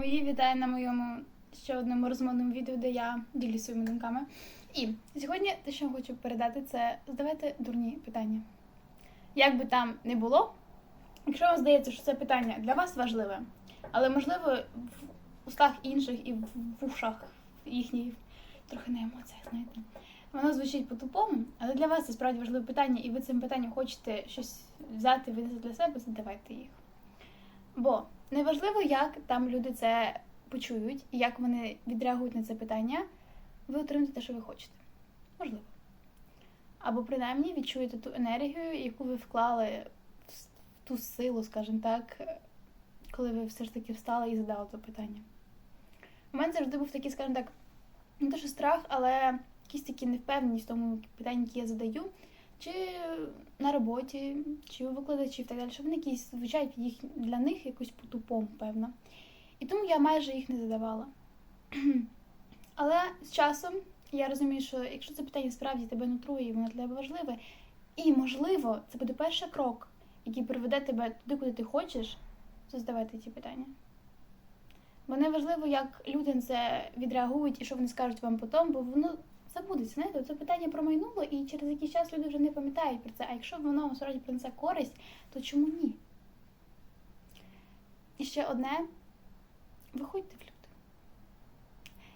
Мої вітаю на моєму ще одному розмовному відео, де я ділюсь своїми думками. І сьогодні те, що я хочу передати, це задавайте дурні питання. Як би там не було, якщо вам здається, що це питання для вас важливе, але можливо в устах інших і в ушах їхніх, трохи на емоціях, знаєте. Воно звучить по-тупому, але для вас це справді важливе питання, і ви цим питанням хочете щось взяти, винести для себе, задавайте їх. Бо неважливо, як там люди це почують як вони відреагують на це питання, ви отримаєте те, що ви хочете. Можливо. Або принаймні відчуєте ту енергію, яку ви вклали в ту силу, скажімо так, коли ви все ж таки встали і задали це питання. У мене завжди був такий, скажімо так, не те, що страх, але якісь такі невпевненість в тому питанні, які я задаю, чи на роботі, чи у викладачів так далі, що вони якісь звучать їх для них якось по-тупому, певно. І тому я майже їх не задавала. Але з часом я розумію, що якщо це питання справді тебе нутрує, і воно для тебе важливе, і можливо, це буде перший крок, який приведе тебе туди, куди ти хочеш, то задавайте ці питання. Бо не важливо, як люди на це відреагують і що вони скажуть вам потім, бо воно забудеться. Знаєте, це питання промайнуло, і через якийсь час люди вже не пам'ятають про це. А якщо воно вам справді принесе користь, то чому ні? І ще одне виходьте в люди.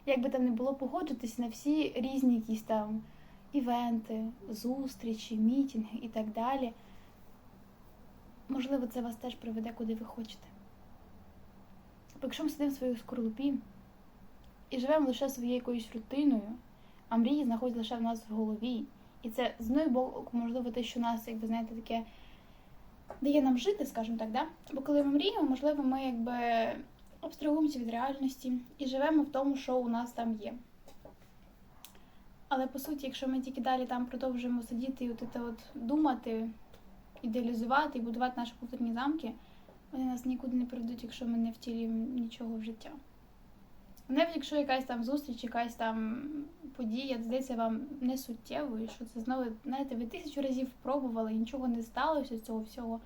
Як би там не було, погоджуйтесь на всі різні якісь там івенти, зустрічі, мітинги і так далі. Можливо, це вас теж приведе, куди ви хочете. Бо якщо ми сидимо в своїй скорлупі і живемо лише своєю якоюсь рутиною, а мрії знаходяться лише в нас в голові. І це з одного боку, можливо, те, що нас, як ви знаєте, таке дає нам жити, скажімо так, да? Бо коли ми мріємо, можливо, ми якби абстрагуємося від реальності і живемо в тому, що у нас там є. Але по суті, якщо ми тільки далі там продовжуємо сидіти і от це от думати, ідеалізувати і будувати наші культурні замки, вони нас нікуди не приведуть, якщо ми не втілюємо нічого в життя. Навіть якщо якась там зустріч, якась там подія здається вам не суттєвою, що це знову, знаєте, ви тисячу разів пробували нічого не сталося з цього всього,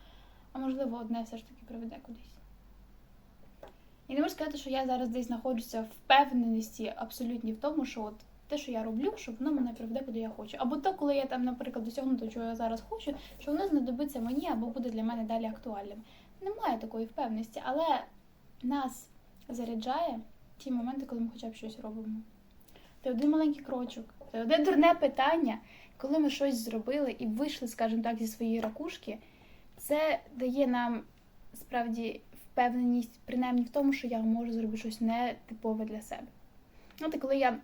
а можливо, одне все ж таки приведе кудись. І не можу сказати, що я зараз десь знаходжуся в впевненості абсолютній в тому, що от те, що я роблю, щоб воно мене приведе, куди я хочу. Або то, коли я там, наприклад, досягну того, чого я зараз хочу, що воно знадобиться мені або буде для мене далі актуальним. Немає такої впевненості, але нас заряджає ті моменти, коли ми хоча б щось робимо. Це один маленький крочок, це одне дурне питання, коли ми щось зробили і вийшли, скажімо так, зі своєї ракушки, це дає нам справді впевненість, принаймні в тому, що я можу зробити щось нетипове для себе. Знаєте, коли я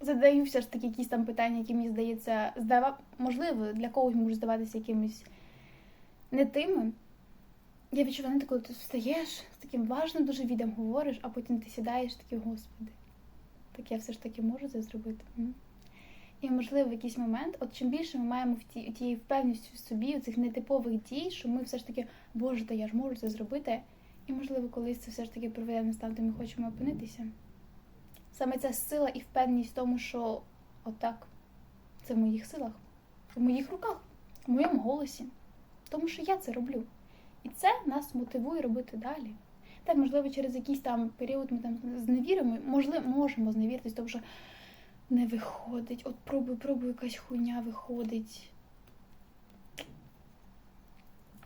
задаю все ж таки якісь там питання, які мені здається, здава... можливо, для когось можуть здаватися якимось не тими. Я відчуваю, коли ти встаєш з таким важним дуже відом говориш, а потім ти сідаєш такий, господи, так я все ж таки можу це зробити. І, можливо, в якийсь момент, от чим більше ми маємо в ті, тієї впевненості в собі, у цих нетипових дій, що ми все ж таки, Боже, та я ж можу це зробити. І, можливо, колись це все ж таки приведе нас там, де ми хочемо опинитися. Саме ця сила і впевненість в тому, що отак, це в моїх силах, в моїх руках, в моєму голосі, тому що я це роблю. І це нас мотивує робити далі. Так, можливо, через якийсь там період ми там зневіримо, можливо, можемо зневіритись, тому що не виходить. От пробуй, пробуй, якась хуйня виходить.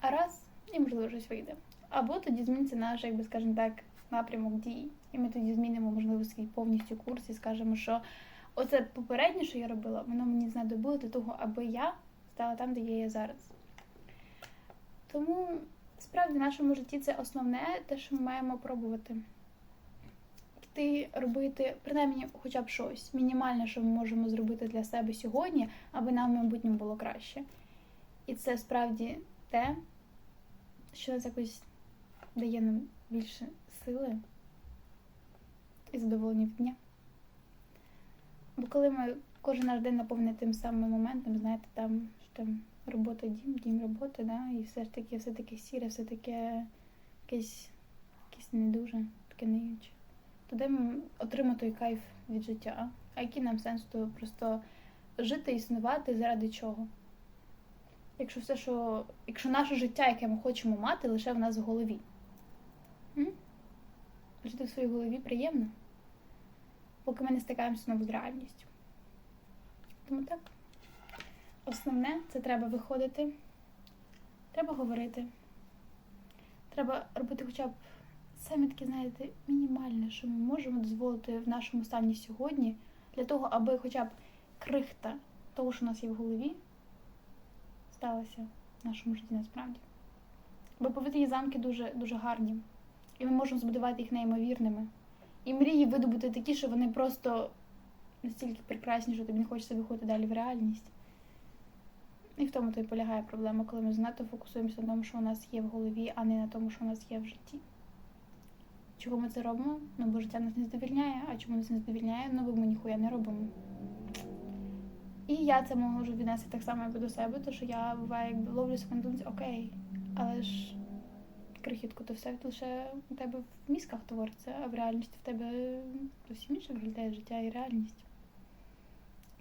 А раз, і можливо щось вийде. Або тоді зміниться наш, якби скажімо так, напрямок дій. І ми тоді змінимо, можливо, свій повністю курс і скажемо, що оце попереднє, що я робила, воно мені знадобило для того, аби я стала там, де я є зараз. Тому справді в нашому житті це основне те, що ми маємо пробувати. Йти робити, принаймні, хоча б щось, мінімальне, що ми можемо зробити для себе сьогодні, аби нам в майбутньому було краще. І це справді те, що нас якось дає нам більше сили і задоволення в дня. Бо коли ми кожен наш день наповнений тим самим моментом, знаєте, там що там робота, дім, дім, робота, да? і все ж таки все таке сіре, все таке якесь, якесь не дуже, таке неюче. Отримаємо той кайф від життя. А який нам сенс то просто жити, існувати заради чого? Якщо все, що. Якщо наше життя, яке ми хочемо мати, лише в нас в голові. М? в своїй голові приємно, поки ми не стикаємося знову з реальністю. Тому так. Основне це треба виходити, треба говорити. Треба робити хоча б саме таке, знаєте, мінімальне, що ми можемо дозволити в нашому стані сьогодні, для того, аби хоча б крихта того, що у нас є в голові, сталося в нашому житті насправді. Бо повітряні замки дуже, дуже гарні, і ми можемо збудувати їх неймовірними. І мрії видобути такі, що вони просто настільки прекрасні, що тобі не хочеться виходити далі в реальність. І в тому то й полягає проблема, коли ми занадто фокусуємося на тому, що у нас є в голові, а не на тому, що у нас є в житті. Чого ми це робимо? Ну, бо життя нас не задовільняє, а чому нас не задовільняє? Ну, бо ми ніхуя не робимо. І я це можу віднести так само якби до себе, тому що я буває, якби ловлю себе на думці, окей, але ж крихітку, то все лише у тебе в мізках твориться, а в реальності в тебе зовсім інше виглядає життя і реальність.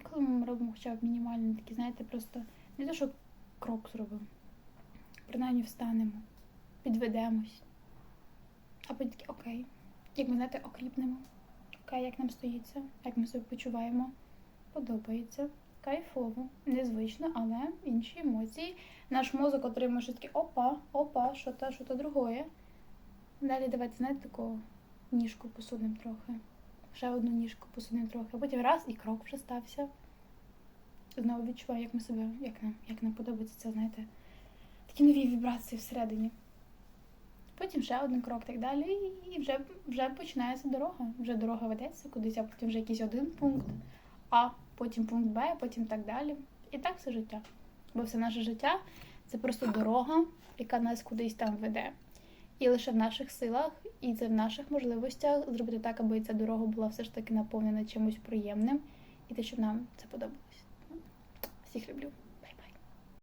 Коли ми робимо хоча б мінімальні такі, знаєте, просто не те, що крок зробимо, принаймні встанемо, підведемось, а потім такі окей, як ми знаєте, окріпнемо, окей, як нам стоїться, як ми себе почуваємо, подобається. Кайфово, незвично, але інші емоції. Наш мозок отримує щось таке опа, опа, що то, що то другое. Далі давайте, знаєте, таку ніжку посунемо трохи. Ще одну ніжку посунемо трохи, а потім раз і крок вже стався. Знову відчуваю, як ми себе, як нам, як нам подобається це, знаєте, такі нові вібрації всередині. Потім ще один крок так далі, і вже, вже починається дорога. Вже дорога ведеться кудись, а потім вже якийсь один пункт, а потім пункт Б, а потім так далі. І так все життя. Бо все наше життя це просто дорога, яка нас кудись там веде. І лише в наших силах, і це в наших можливостях зробити так, аби ця дорога була все ж таки наповнена чимось приємним, і те, щоб нам це подобалось. Всіх люблю.